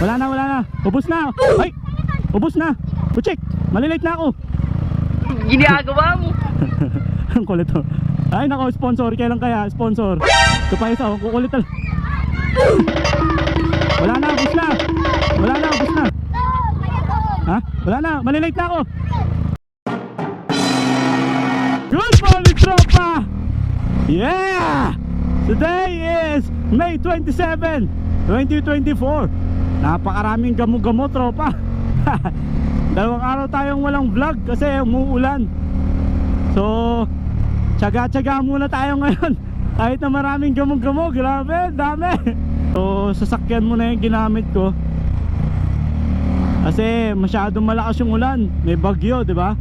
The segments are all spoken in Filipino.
Wala na, wala na. Ubus na. Ay! Ubus na. Puchik, malilate na ako. Ginagawa mo. Ang kulit to. Ay nako, sponsor. Kailan kaya? Sponsor. Ito pa isa. oh. Kukulit tal. Wala na, ubus na. Wala na, ubus na. Ha? Wala na, malilate na ako. Good morning, tropa! Yeah! Today is May 27, 2024. Napakaraming gamo-gamo, tropa. Dalawang araw tayong walang vlog kasi umuulan. So, tsaga-tsaga muna tayo ngayon. Kahit na maraming gamo-gamo, grabe, dami. So, sasakyan muna yung ginamit ko. Kasi masyadong malakas yung ulan. May bagyo, di ba?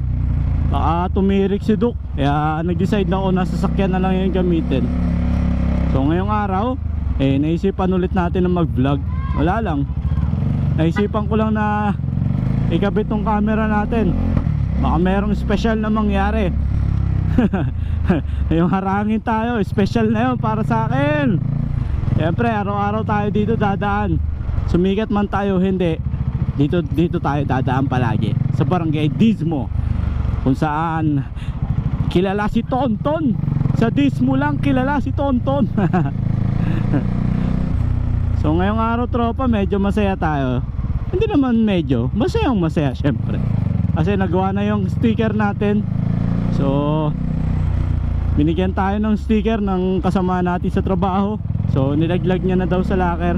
Baka tumirik si Duke. Kaya nag-decide na ako na sasakyan na lang yung gamitin. So, ngayong araw, eh, naisipan ulit natin na mag-vlog. Wala lang. Naisipan ko lang na ikabit tong camera natin. Baka merong special na mangyari. yung harangin tayo, special na yun para sa akin. Siyempre, araw-araw tayo dito dadaan. Sumikat man tayo, hindi. Dito, dito tayo dadaan palagi. Sa barangay Dismo. Kung saan kilala si Tonton. Sa Dismo lang kilala si Tonton. so ngayong araw tropa, medyo masaya tayo. Hindi naman medyo, masayang masaya syempre. Kasi nagawa na yung sticker natin. So, binigyan tayo ng sticker ng kasama natin sa trabaho so nilaglag niya na daw sa locker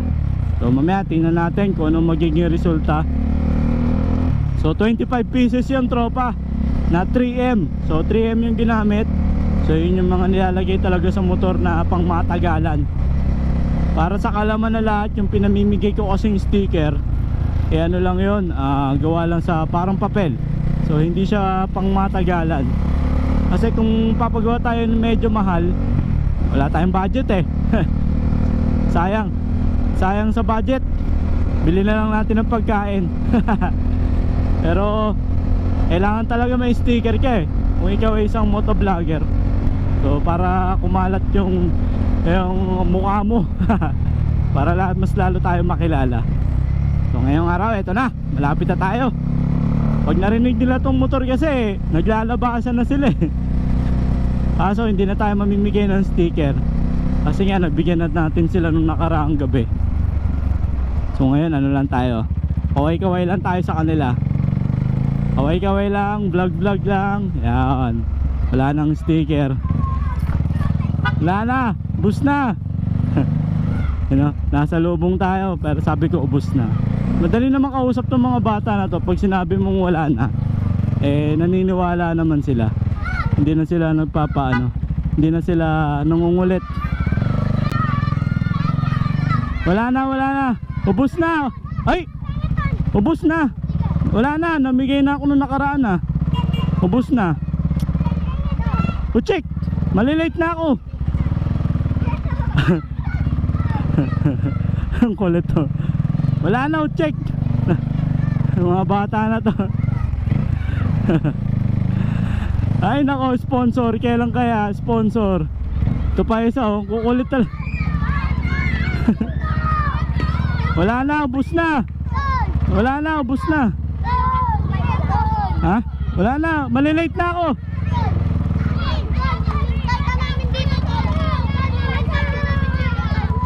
so mamaya tingnan natin kung anong magiging resulta so 25 pieces yung tropa na 3M so 3M yung ginamit so yun yung mga nilalagay talaga sa motor na pang matagalan para sa kalaman na lahat yung pinamimigay ko kasing sticker eh ano lang yun ah, gawa lang sa parang papel. So hindi siya pang matagalan. Kasi kung papagawa tayo ng medyo mahal Wala tayong budget eh. Sayang. Sayang sa budget. Bili na lang natin ng pagkain. Pero Kailangan talaga may sticker ka eh. Kung ikaw ay isang motovlogger. So para kumalat yung Yung mukha mo. Para lahat mas lalo tayo makilala. So ngayong araw eto na. Malapit na tayo. Pag narinig nila tong motor kasi Naglalabasan na sila eh. Kaso hindi na tayo mamimigay ng sticker. Kasi nga nagbigyan na natin sila nung nakaraang gabi. So ngayon ano lang tayo? Kaway-kaway lang tayo sa kanila. Kaway-kaway lang Vlog vlog lang. Yan. Wala nang sticker. Wala na Bus na. You know, Nasa lubong tayo Pero sabi ko ubus na. Madali naman kausap ng mga bata na to. Pag sinabi mong wala na Eh naniniwala naman sila. Hindi na sila nagpapaano. Hindi na sila nangungulit. Wala na wala na. Ubus na. Ay! Ubus na. Wala na. Namigay na ako nung nakaraan na Ubus na. Uchik Malilate na ako Ang kulit to. Wala na Uchik Mga bata na to. Ay nako sponsor. Kailan kaya? Sponsor. Ito pa isa oh. Kukulit talaga Wala na ubus na. Wala na ubus na. Ha? Wala na Malilate na ako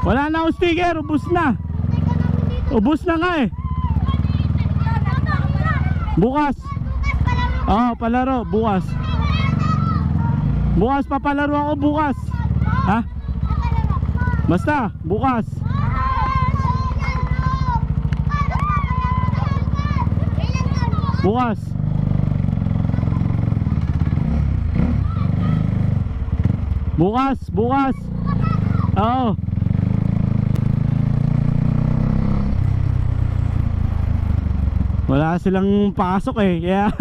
Wala na akong sticker Ubus na. Ubus na nga eh. Bukas. Oo palaro bukas. Bukas papalaro ako bukas. Ha? Basta bukas. Bukas. Bukas, bukas. Oo Wala silang pasok eh Kaya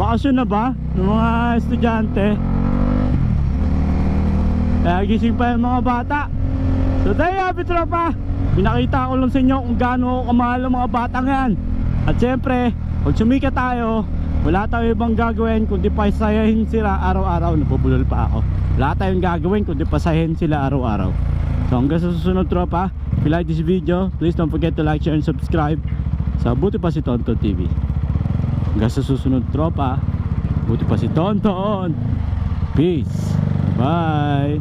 Bakasyon na ba ng mga estudyante? Kaya gising pa yung mga bata. So tayo happy tropa Pinakita ko lang sa inyo kung gaano kamahal ang mga batang yan. At syempre Pag sumika tayo Wala tayong ibang gagawin kundi pasayahin sila araw-araw. Nabubulol pa ako. Wala tayong gagawin kundi pasayahin sila araw-araw. So hanggang sa susunod tropa If you like this video, please don't forget to like, share, and subscribe sa Buti Pa Si Tonton TV. Hanggang sa susunod tropa, Buti Pa Si Tonton. Peace. Bye.